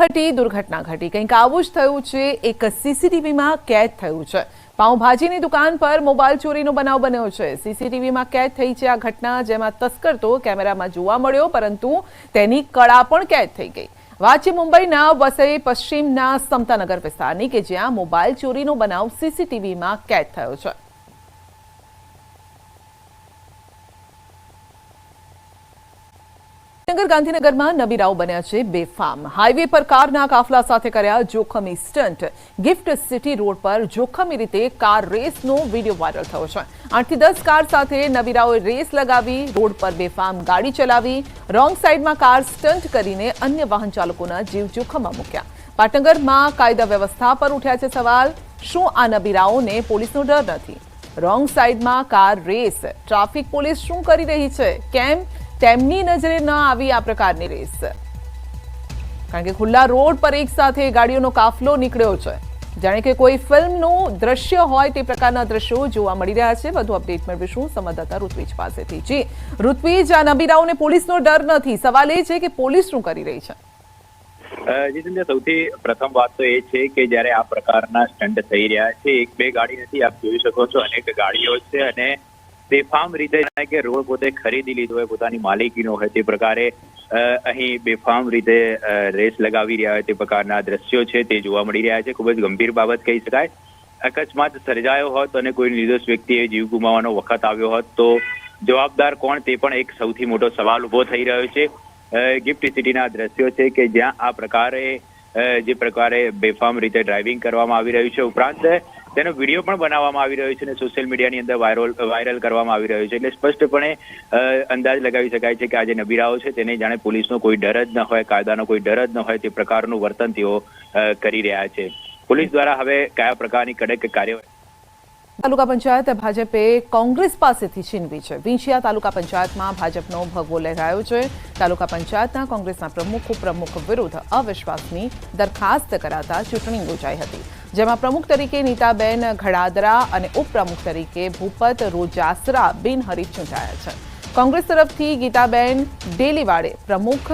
અણહટી દુર્ઘટના ઘટી. કંઈક આવું જ થયું છે, એક સીસીટીવીમાં કેદ થયું છે. પાઉંભાજીની દુકાન પર મોબાઈલ ચોરીનો બનાવ બન્યો છે. સીસીટીવીમાં કેદ થઈ છે આ ઘટના, જેમાં તસ્કર તો કેમેરામાં જોવા મળ્યો, પરંતુ તેની કળા પણ કેદ થઈ ગઈ. વાત મુંબઈના વસઈ પશ્ચિમના સમતાનગર વિસ્તારની કે જ્યાં મોબાઈલ ચોરીનો બનાવ સીસીટીવીમાં કેદ થયો છે. નગર ગાંધીનગરમાં નબીરાઓ બન્યા છે બેફામ. હાઈવે પર કારના કાફલા સાથે કર્યા જોખમી સ્ટન્ટ ગિફ્ટ સિટી રોડ પર જોખમી રીતે કાર રેસનો વીડિયો વાયરલ થયો છે. આઠથી દસ કાર સાથે નબીરાઓએ રેસ લગાવી, રોડ પર બેફામ ગાડી ચલાવી, રોંગ સાઈડમાં કાર સ્ટન્ટ કરીને અન્ય વાહન ચાલકોના જીવ જોખમમાં મૂક્યા. પાટનગરમાં કાયદા વ્યવસ્થા પર ઉઠ્યા છે સવાલ, શું આ નબીરાઓને પોલીસનો ડર નથી? રોંગ સાઈડમાં કાર રેસ. ટ્રાફિક પોલીસ શું કરી રહી છે? કેમ? તેમની નજરે ન આવી આ પ્રકારની રેસ. કારણ કે ખુલ્લા રોડ પર એક સાથે ગાડીઓનો કાફલો નીકળ્યો છે. જાણે કે કોઈ ફિલ્મનું દ્રશ્ય હોય તે પ્રકારના દ્રશ્યો જોવા મળી રહ્યા છે. વધુ અપડેટ મેળવીશું સંવાદદાતા ઋત્વિજ પાસેથી. જી, ઋત્વિજ, આ નબીરાઓને પોલીસનો ડર નથી. સવાલ એ છે કે પોલીસ શું કરી રહી છે? સૌથી પ્રથમ વાત તો એ છે કે જ્યારે આ પ્રકારના સ્ટન્ટ થઈ રહ્યા છે, એક બે ગાડી નથી, આપ જોઈ શકો છો, અનેક ગાડીઓ છે અને બેફામ રીતે કે રોડ પોતે ખરીદી લીધો હોય, પોતાની માલિકીનો હોય, તે પ્રકારે અહીં બેફામ રીતે રેસ લગાવી રહ્યા હોય તે પ્રકારના દ્રશ્યો છે, તે જોવા મળી રહ્યા છે. ખૂબ જ ગંભીર બાબત કહી શકાય. અકસ્માત સર્જાયો હોત અને કોઈ નિર્દોષ વ્યક્તિએ જીવ ગુમાવવાનો વખત આવ્યો હોત, તો જવાબદાર કોણ તે પણ એક સૌથી મોટો સવાલ ઊભો થઈ રહ્યો છે. ગિફ્ટ સિટીના દ્રશ્યો છે કે જ્યાં આ પ્રકારે જે પ્રકારે બેફામ રીતે ડ્રાઇવિંગ કરવામાં આવી રહ્યું છે. ઉપરાંત તેનો વીડિયો પણ બનાવવામાં આવી રહ્યો છે અને સોશિયલ મીડિયાની અંદર વાયરલ વાયરલ કરવામાં આવી રહ્યો છે. એટલે સ્પષ્ટપણે અંદાજ લગાવી શકાય છે કે આ જે નબીરાઓ છે તેને જાણે પોલીસનો કોઈ ડર જ ન હોય, કાયદાનો કોઈ ડર જ ન હોય તે પ્રકારનું વર્તન તેઓ કરી રહ્યા છે. પોલીસ દ્વારા હવે કયા પ્રકારની કડક કાર્યવાહી તાલુકા પંચાયત ભાજપે કોંગ્રેસ પાસેથી છીનવી છે. વિંછિયા તાલુકા પંચાયતમાં ભાજપનો ભગવો લહેરાયો છે. તાલુકા પંચાયતના કોંગ્રેસના પ્રમુખ, ઉપપ્રમુખ વિરુદ્ધ અવિશ્વાસની દરખાસ્ત કરાતા ચૂંટણી યોજાઈ હતી. જેમાં પ્રમુખ તરીકે નીતાબેન ઘડાદરા અને ઉપપ્રમુખ તરીકે ભૂપત રોજાસરા બિનહરીફ ચૂંટાયા છે. કોંગ્રેસ તરફથી ગીતાબેન ડેલીવાડે પ્રમુખ,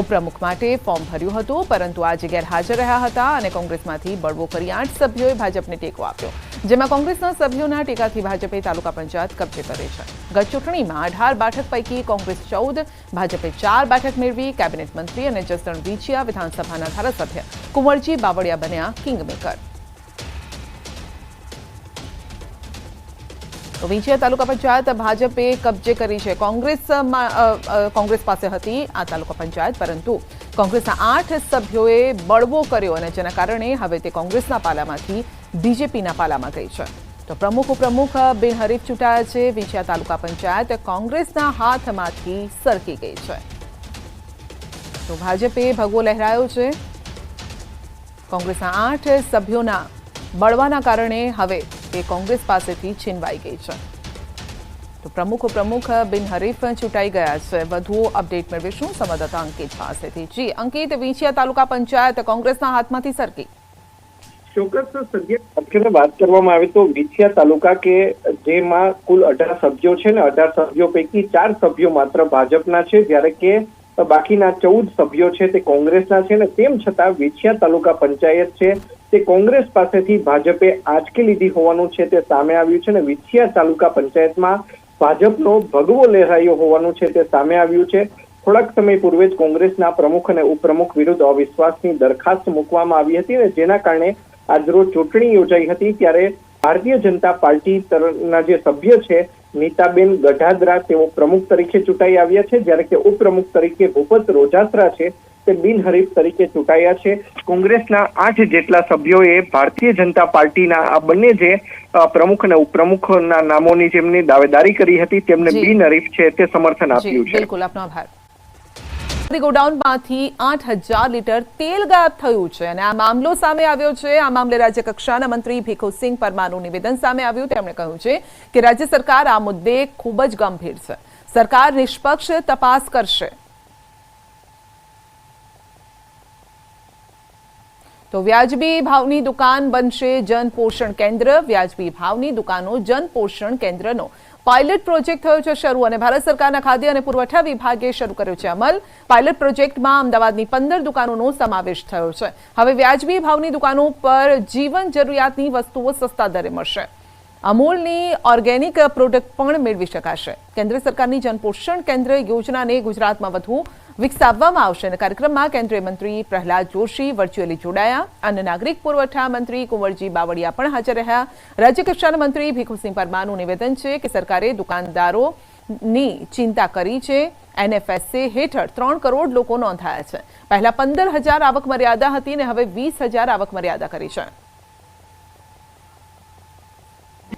ઉપપ્રમુખ માટે ફોર્મ ભર્યું હતું, પરંતુ આજે ગેરહાજર રહ્યા હતા અને કોંગ્રેસમાંથી બળવો કરી આઠ સભ્યોએ ભાજપને ટેકો આપ્યો. જેમાં કોંગ્રેસના સભ્યોના ટેકાથી ભાજપે તાલુકા પંચાયત કબજે કરી છે. ગત ચૂંટણીમાં અઢાર બેઠક પૈકી કોંગ્રેસ ચૌદ ભાજપે ચાર બેઠક મેળવી કેબિનેટ મંત્રી અને જસદણ વીછિયા વિધાનસભાના ધારાસભ્ય કુંવરજી બાવળિયા બન્યા કિંગમેકર. વિંછિયા તાલુકા પંચાયત ભાજપે કબજે કરી છે. અ, કોંગ્રેસ પાસે હતી આ તાલુકા પંચાયત પરંતુ કોંગ્રેસના આઠ સભ્યોએ બળવો કર્યો અને જેના કારણે હવે તે કોંગ્રેસના પાલામાંથી બીજેપીના પાલામાં ગઈ છે. તો પ્રમુખ ઉપપ્રમુખ બિનહરીફ ચૂંટાયા છે. વિંછિયા તાલુકા પંચાયત કોંગ્રેસના હાથમાંથી સરકી ગઈ છે. તો ભાજપે ભગવો લહેરાયો છે. કોંગ્રેસના આઠ સભ્યોના બળવાના કારણે હવે તે કોંગ્રેસ પાસેથી છીનવાઈ ગઈ છે. તો પ્રમુખ પ્રમુખ બિનહરીફ ચૂંટાઈ ગયા છે. વધુ અપડેટ મેળવીશું. સંવાદદાતા અંકિત પાસેથી. જી, અંકિત, વિંછિયા તાલુકા પંચાયત કોંગ્રેસના હાથમાંથી સરકી. ચોક્કસ અત્યારે વાત કરવામાં આવે તો વિછિયા તાલુકા કે જેમાં કુલ અઢાર સભ્યો છે ને, અઢાર સભ્યો પૈકી ચાર સભ્યો માત્ર ભાજપના છે, જ્યારે કે બાકીના ચૌદ સભ્યો છે તે કોંગ્રેસના છે ને, તેમ છતાં વિછિયા તાલુકા પંચાયત છે તે કોંગ્રેસ પાસેથી ભાજપે આંચકી લીધી હોવાનું છે તે સામે આવ્યું છે ને, વિછિયા તાલુકા પંચાયતમાં ભાજપનો ભગવો લહેરાયો હોવાનું છે તે સામે આવ્યું છે. થોડાક સમય પૂર્વે જ કોંગ્રેસના પ્રમુખ અને ઉપપ્રમુખ વિરુદ્ધ અવિશ્વાસની દરખાસ્ત મૂકવામાં આવી હતી અને જેના કારણે આજરોજ ચૂંટણી યોજાઈ હતી ત્યારે ભારતીય જનતા પાર્ટી તરફના જે સભ્ય છે નીતાબેન ગઢાદરા તેઓ પ્રમુખ તરીકે ચૂંટાઈ આવ્યા છે. જ્યારે કે ઉપપ્રમુખ તરીકે ભૂપત રોજાત્રા છે તે બિનહરીફ તરીકે ચૂંટાયા છે. કોંગ્રેસના આઠ જેટલા સભ્યોએ ભારતીય જનતા પાર્ટીના આ બંને જે પ્રમુખ અને ઉપપ્રમુખના નામોની જેમની દાવેદારી કરી હતી તેમને બિનહરીફ છે તે સમર્થન આપ્યું છે. બિલકુલ આપનો આભાર. ગોડાઉનમાંથી આઠ હજાર લીટર તેલ ગાયબ થયું છે અને આ મામલો સામે આવ્યો છે. આ મામલે રાજ્ય કક્ષાના મંત્રી ભીખુસિંહ પરમારનું નિવેદન સામે આવ્યું. તેમણે કહ્યું છે કે રાજ્ય સરકાર આ મુદ્દે ખૂબ જ ગંભીર છે. સરકાર નિષ્પક્ષ તપાસ કરશે. તો વ્યાજબી ભાવની દુકાન બનશે જનપોષણ કેન્દ્ર. વ્યાજબી ભાવની દુકાનો જનપોષણ કેન્દ્રનો. પાયલટ પ્રોજેક્ટ થયો છે શરૂ અને ભારત સરકારના ખાદ્ય અને પુરવઠા વિભાગે શરૂ કર્યો છે અમલ. પાયલટ પ્રોજેક્ટમાં અમદાવાદની પંદર દુકાનોનો સમાવેશ થયો છે. હવે વ્યાજબી ભાવની દુકાનો પર જીવન જરૂરિયાતની વસ્તુઓ સસ્તા દરે મળશે. અમૂલની ઓર્ગેનિક પ્રોડક્ટ પણ મેળવી શકાશે. કેન્દ્ર સરકારની જનપોષણ કેન્દ્ર યોજનાને ગુજરાતમાં વધુ વિકસાવવામાં આવશે અને કાર્યક્રમમાં કેન્દ્રીય મંત્રી પ્રહલાદ જોશી વર્ચ્યુઅલી જોડાયા. અને નાગરિક પુરવઠા મંત્રી કુંવરજી બાવળિયા પણ હાજર રહ્યા. રાજ્ય કક્ષાના મંત્રી ભીખુસિંહ પરમારનું નિવેદન છે કે સરકારે દુકાનદારોની ચિંતા કરી છે. એનએફએસએ હેઠળ ત્રણ કરોડ લોકો નોંધાયા છે. પહેલા પંદર હજાર આવક મર્યાદા હતી અને હવે વીસ હજાર આવક મર્યાદા કરી છે.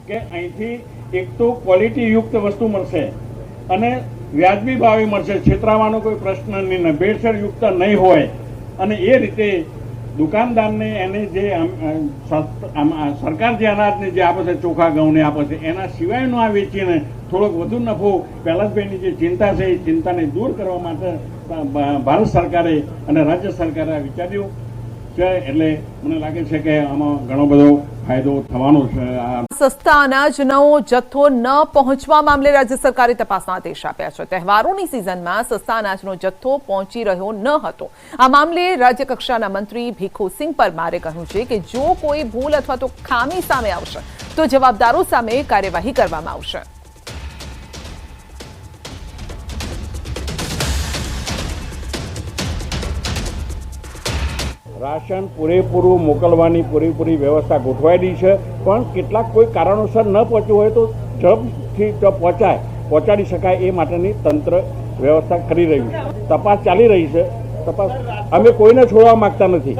કે અહીંથી એક તો ક્વોલિટી યુક્ત વસ્તુ મળશે અને વ્યાજબી ભાવે મળશે. છેતરાવાનો કોઈ પ્રશ્ન નહીં, ને ભેળસેળ યુક્ત નહીં હોય. અને એ રીતે દુકાનદારને એને જે સરકાર જે અનાજને જે આપે છે, ચોખા, ઘઉંને આપે છે, એના સિવાયનું આ વેચીને થોડોક વધુ નફો પહેલાજભાઈની જે ચિંતા છે, એ ચિંતાને દૂર કરવા માટે ભારત સરકારે અને રાજ્ય સરકારે વિચાર્યું છે. એટલે મને લાગે છે કે આમાં ઘણો બધો ફાયદો થવાનો છે સસ્તા અનાજનો જથ્થો ન પહોંચવા મામલે રાજ્ય સરકારે તપાસના આદેશ આપ્યા છે. તહેવારોની સિઝનમાં સસ્તા અનાજનો જથ્થો પહોંચી રહ્યો ન હતો. આ મામલે રાજ્ય કક્ષાના મંત્રી ભીખુસિંહ પરમારે કહ્યું છે કે જો કોઈ ભૂલ અથવા તો ખામી સામે આવશે, તો જવાબદારો સામે કાર્યવાહી કરવામાં આવશે. રાશન પૂરેપૂરું મોકલવાની પૂરેપૂરી વ્યવસ્થા ગોઠવાયેલી છે. પણ કેટલાક કોઈ કારણોસર ન પહોંચ્યું હોય તો ઝડપથી પહોંચાય. પહોંચાડી શકાય એ માટેની તંત્ર વ્યવસ્થા કરી રહ્યું છે. તપાસ ચાલી રહી છે. તપાસ અમે કોઈને છોડવા માંગતા નથી.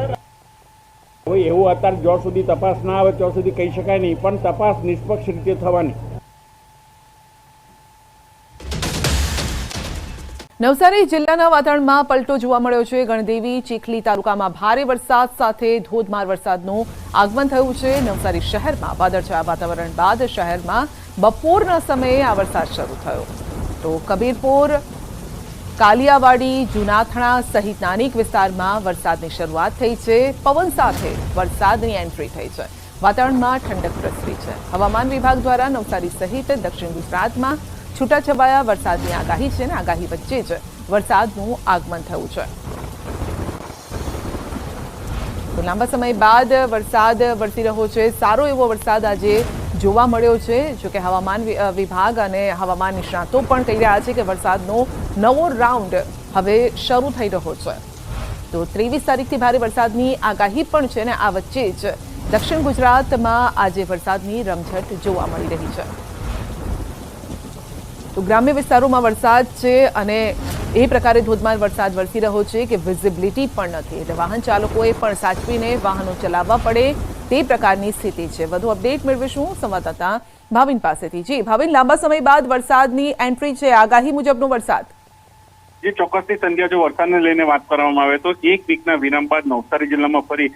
કોઈ એવું અત્યારે જ્યાં સુધી તપાસ ના આવે ત્યાં સુધી કહી શકાય નહીં, પણ તપાસ નિષ્પક્ષ રીતે થવાની. નવસારી જિલ્લાના વાતાવરણમાં પલટો જોવા મળ્યો છે. ગણદેવી, ચીખલી તાલુકામાં ભારે વરસાદ સાથે ધોધમાર વરસાદનું આગમન થયું છે. નવસારી શહેરમાં વાદળછાયા વાતાવરણ બાદ શહેરમાં બપોરના સમયે આ વરસાદ શરૂ થયો. તો કબીરપુર, કાલિયાવાડી, જુનાથણા સહિતના અનેક વિસ્તારમાં વરસાદની શરૂઆત થઈ છે. પવન સાથે વરસાદની એન્ટ્રી થઈ છે. વાતાવરણમાં ઠંડક પ્રસરી છે. હવામાન વિભાગ દ્વારા નવસારી સહિત દક્ષિણ ગુજરાતમાં છૂટાછવાયા વરસાદની આગાહી છે અને આગાહી વચ્ચે જ વરસાદનું આગમન થયું છે. તો લાંબા સમય બાદ વરસાદ વરસી રહ્યો છે. સારો એવો વરસાદ આજે જોવા મળ્યો છે. જો કે હવામાન વિભાગ અને હવામાન નિષ્ણાતો પણ કહી રહ્યા છે કે વરસાદનો નવો રાઉન્ડ હવે શરૂ થઈ રહ્યો છે. તો ત્રેવીસ તારીખથી ભારે વરસાદની આગાહી પણ છે ને આ વચ્ચે જ દક્ષિણ ગુજરાતમાં આજે વરસાદની રમઝટ જોવા મળી રહી છે. તો ગ્રામ્ય વિસ્તારોમાં વરસાદ છે અને એ પ્રકારે ધોધમાર વરસાદ વરસી રહ્યો છે કે વિઝિબિલિટી પણ નથી. એટલે વાહન ચાલકોએ પણ સાચવીને વાહનો ચલાવવા પડે તે પ્રકારની સ્થિતિ છે. વધુ અપડેટ મેળવીશું સંવાદદાતા ભાવિન પાસેથી. જી, ભાવિન, લાંબા સમય બાદ વરસાદની એન્ટ્રી છે. આગાહી મુજબનો વરસાદ. જે ચોક્કસથી સંધ્યા જો વરસાદને લઈને વાત કરવામાં આવે તો એક વીકના વિરામ બાદ નવસારી જિલ્લામાં ફરી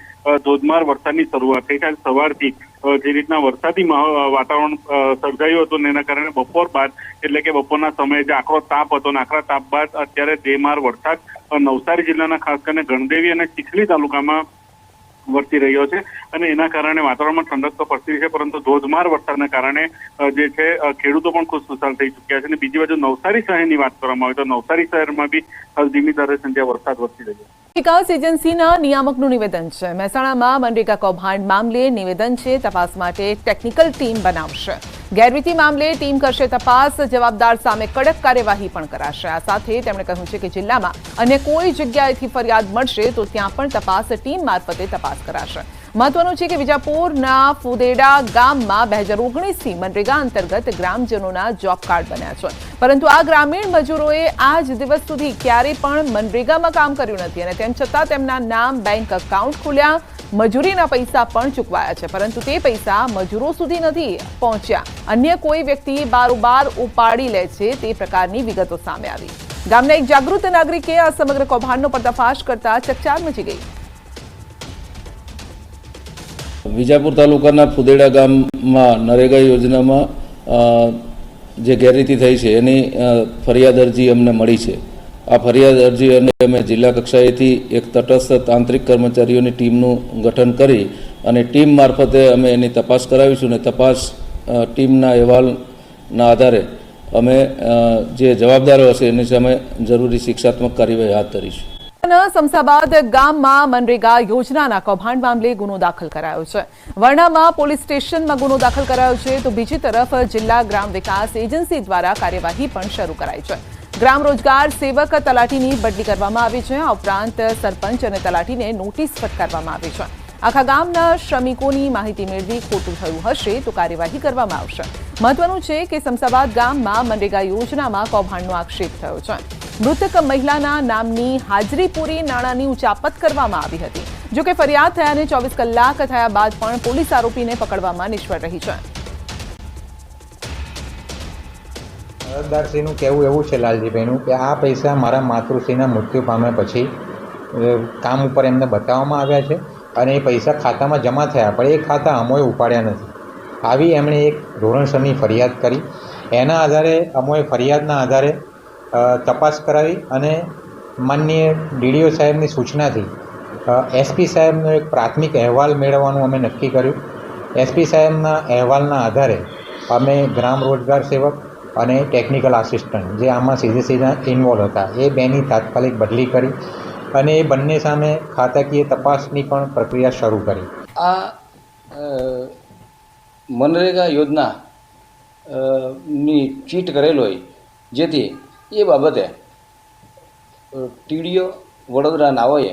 ધોધમાર વરસાદની શરૂઆત થઈ છે. સવારથી જે રીતના વરસાદી વાતાવરણ સર્જાયું હતું એના કારણે બપોર બાદ, એટલે કે બપોરના સમયે જે આકરો તાપ હતો આકરા તાપ બાદ અત્યારે ધેમાર વરસાદ નવસારી જિલ્લાના ખાસ કરીને ગણદેવી અને ચીખલી તાલુકામાં વર્તી રહ્યો છે અને એના કારણે વાતાવરણમાં ઠંડક તો ફરતી છે, પરંતુ ધોધમાર વરસાદના કારણે જે છે ખેડૂતો પણ ખુશ ખુશાલ થઈ ચૂક્યા છે. અને બીજી બાજુ નવસારી શહેરની વાત કરવામાં આવે તો નવસારી શહેરમાં બી ધીમી ધારે સંધ્યા વરસાદ વરસી રહ્યો છે. વિકાસ એજન્સીના નિયામકનું નિવેદન છે. મહેસાણામાં મનરેગા કૌભાંડ મામલે નિવેદન છે. તપાસ માટે ટેકનિકલ ટીમ બનાવશે. ગેરરીતિ મામલે ટીમ કરશે તપાસ. જવાબદાર સામે કડક કાર્યવાહી પણ કરાશે. આ સાથે તેમણે કહ્યું છે કે જિલ્લામાં અન્ય કોઈ જગ્યાએથી ફરિયાદ મળશે તો ત્યાં પણ તપાસ ટીમ મારફતે તપાસ કરાશે. મહત્વનું છે કે વિજાપુરના ફુદેડા ગામમાં બે હજાર ઓગણીસથી મનરેગા અંતર્ગત ગ્રામજનોના જોબ કાર્ડ બન્યા છે. પરંતુ આ ગ્રામીણ મજૂરોએ આજ દિવસ સુધી ક્યારેય પણ મનરેગામાં કામ કર્યું નથી અને તેમ છતાં તેમના નામ બેંક એકાઉન્ટ ખોલ્યા, મજૂરીના પૈસા પણ ચૂકવાયા છે. પરંતુ તે પૈસા મજૂરો સુધી નથી પહોંચ્યા. અન્ય કોઈ વ્યક્તિ બારોબાર ઉપાડી લે છે તે પ્રકારની વિગતો સામે આવી. ગામના એક જાગૃત નાગરિકે આ સમગ્ર કૌભાંડનો પર્દાફાશ કરતા ચકચાર મચી ગઈ. વિજાપુર તાલુકાના ફુદેડા ગામમાં નરેગા યોજનામાં જે ગેરરીતિ થઈ છે, એની ફરિયાદ અરજી અમને મળી છે. આ ફરિયાદ અરજી અને અમે જિલ્લા કક્ષાએથી એક તટસ્થ તાંત્રિક કર્મચારીઓની ટીમનું ગઠન કરી અને ટીમ મારફતે અમે એની તપાસ કરાવીશું અને તપાસ ટીમના અહેવાલના આધારે અમે જે જવાબદારો હશે એની સામે જરૂરી શિક્ષાત્મક કાર્યવાહી હાથ ધરીશું. સમસાબાદ ગામમાં મનરેગા યોજનાના કૌભાંડ મામલે ગુનો દાખલ કરાયો છે. વર્ણામાં પોલીસ સ્ટેશનમાં ગુનો દાખલ કરાયો છે તો બીજી તરફ જિલ્લા ગ્રામ વિકાસ એજન્સી દ્વારા કાર્યવાહી પણ શરૂ કરાઈ છે. ગ્રામ રોજગાર સેવક તલાટીની બદલી કરવામાં આવી છે. આ ઉપરાંત સરપંચ અને તલાટીને નોટિસ ફટકારવામાં આવી છે. આખા ગામના શ્રમિકોની માહિતી મેળવી ખોટું થયું હશે તો કાર્યવાહી કરવામાં આવશે. મહત્વનું છે કે સમસાબાદ ગામમાં મનરેગા યોજનામાં કૌભાંડનો આક્ષેપ થયો છે. મૃતક મહિલાના નામની હાજરી પૂરી નાણાંની ઉચાપત કરવામાં આવી હતી. જોકે ફરિયાદ થયાને ચોવીસ કલાક થયા બાદ પણ પોલીસ આરોપીને પકડવામાં નિષ્ફળ રહી છે. અરજદારશ્રીનું કહેવું એવું છે, લાલજીભાઈનું, કે આ પૈસા મારા માતૃશ્રીના મૃત્યુ પામ્યા પછી કામ ઉપર એમને બતાવવામાં આવ્યા છે અને એ પૈસા ખાતામાં જમા થયા, પણ એ ખાતા અમોએ ઉપાડ્યા નથી. આવી એમણે એક ધોરણસરની ફરિયાદ કરી. એના આધારે, અમોએ ફરિયાદના આધારે તપાસ કરાવી અને માનનીય ડીડીઓ સાહેબની સૂચનાથી એસપી સાહેબનો એક પ્રાથમિક અહેવાલ મેળવવાનું અમે નક્કી કર્યું. એસપી સાહેબના અહેવાલના આધારે અમે ગ્રામ રોજગાર સેવક અને ટેકનિકલ આસિસ્ટન્ટ, જે આમાં સીધે સીધા ઇન્વોલ્વ હતા, એ બેની તાત્કાલિક બદલી કરી અને એ બંને સામે ખાતાકીય તપાસની પણ પ્રક્રિયા શરૂ કરી. આ મનરેગા યોજના ની ચીટ કરેલો હોય, જેથી એ બાબતે ટીડીઓ વડોદરા નાઓએ,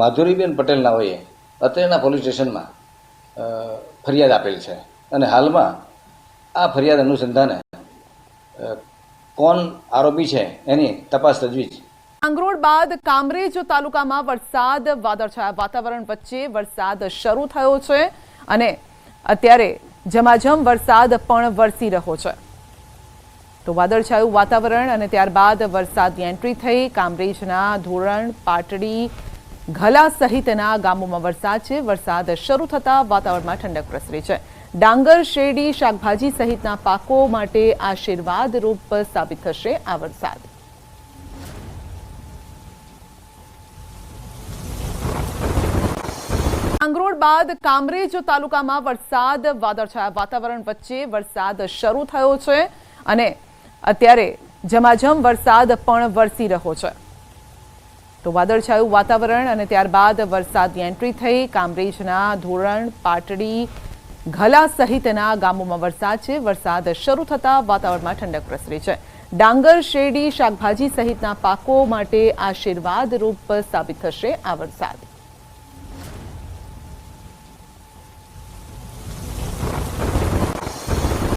માધુરીબેન પટેલ નાઓએ અત્રેના પોલીસ સ્ટેશનમાં ફરિયાદ આપેલ છે. અને હાલમાં આ ફરિયાદ અનુસંધાને કોણ આરોપી છે એની તપાસ તજવીજ. આંગરોળ બાદ કામરેજ તાલુકામાં વરસાદ વાદળછાયા વાતાવરણ વચ્ચે વરસાદ શરૂ થયો છે અને અત્યારે ઝમાઝમ વરસાદ પણ વરસી રહ્યો છે. તો વાદળછાયું વાતાવરણ અને ત્યારબાદ વરસાદની એન્ટ્રી થઈ. કામરેજના ધોરણ, પાટડી, ઘલા સહિતના ગામોમાં વરસાદ છે. વરસાદ શરૂ થતા વાતાવરણમાં ઠંડક પ્રસરી છે. ડાંગર, શેરડી, શાકભાજી સહિતના પાકો માટે આશીર્વાદ રૂપ સાબિત થશે આ વરસાદ. માંગરોળ બાદ કામરેજ તાલુકામાં વરસાદ, વાદળછાયા વાતાવરણ વચ્ચે વરસાદ શરૂ થયો છે અને અત્યારે ઝમાઝમ વરસાદ પણ વરસી રહ્યો છે. તો વાદળછાયું વાતાવરણ અને ત્યારબાદ વરસાદની એન્ટ્રી થઈ. કામરેજના ધોરણ, પાટડી, ઘલા સહિતના ગામોમાં વરસાદ છે. વરસાદ શરૂ થતાં વાતાવરણમાં ઠંડક પ્રસરી છે. ડાંગર, શેરડી, શાકભાજી સહિતના પાકો માટે આશીર્વાદ રૂપ સાબિત થશે આ વરસાદ.